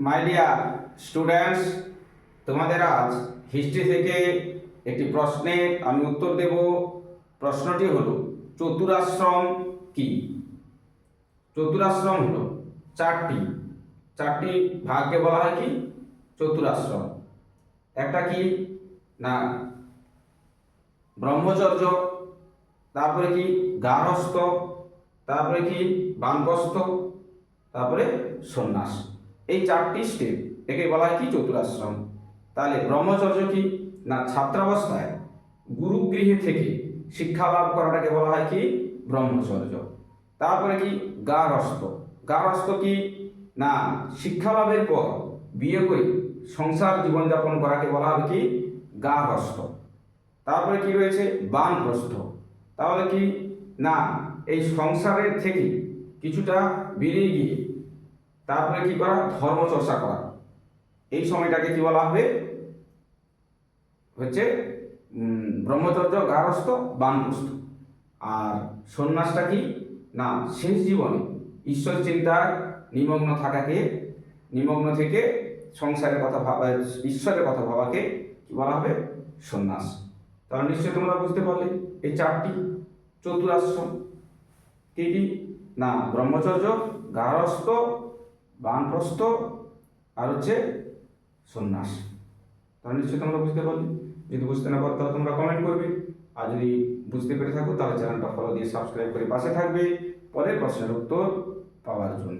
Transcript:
My dear students তোমাদের আজ history থেকে একটি প্রশ্নের আমি উত্তর দেব। প্রশ্নটি হলো, চতুরাশ্রম কি? চতুরাশ্রম হলো চারটি। চারটি ভাগকে বলা হয় কি? চতুরাশ্রম। একটা কি? না। ব্রহ্মচর্য। তারপরে কি? গার্হস্থ তারপরে কি? বানপ্রস্থ। তারপরে সন্ন্যাস। এই চারটি স্টেপ একে বলা হয় কি? চতুরাশ্রম। তাহলে ব্রহ্মচর্য কি? না ছাত্রাবস্থায়? গুরুগৃহে থেকে শিক্ষা লাভ করাটাকে বলা হয় কি? ব্রহ্মচর্য। তারপরে কি? গার্হস্থ গার্হস্থ কি? না, শিক্ষা লাভের পর বিয়ে করে সংসার জীবনযাপন করাকে বলা হবে কি? গার্হস্থ তারপরে কি রয়েছে? বানপ্রস্থ তাহলে কি? না, এই সংসারের থেকে কিছুটা বেরিয়ে গিয়ে তারপরে কি করা? ধর্মচর্চা করা। এই সময়টাকে কি বলা হবে? হচ্ছে ব্রহ্মচর্য গারস্থ বানপ্রস্থ আর সন্ন্যাসটা কি? না, শেষ জীবনে। ঈশ্বর চিন্তায় নিমগ্ন থাকাকে, নিমগ্ন থেকে সংসারের কথা ভাবা, ঈশ্বরের কথা ভাবাকে কি বলা হবে? সন্ন্যাস। তাহলে নিশ্চয়ই তোমরা বুঝতে পারলে, এই চারটি চতুরাশ্রম কি কি? না, ব্রহ্মচর্য গারস্থ বানপ্রস্থ আর হচ্ছে সন্ন্যাস। তাহলে নিশ্চয়ই তোমরা বুঝতে পারলে। যদি বুঝতে না পারো, তাহলে তোমরা কমেন্ট করবে। আর যদি বুঝতে পেরে থাকো, তাহলে চ্যানেলটা ফলো দিয়ে সাবস্ক্রাইব করে পাশে থাকবে। পরের প্রশ্নের উত্তর পাওয়ার জন্য।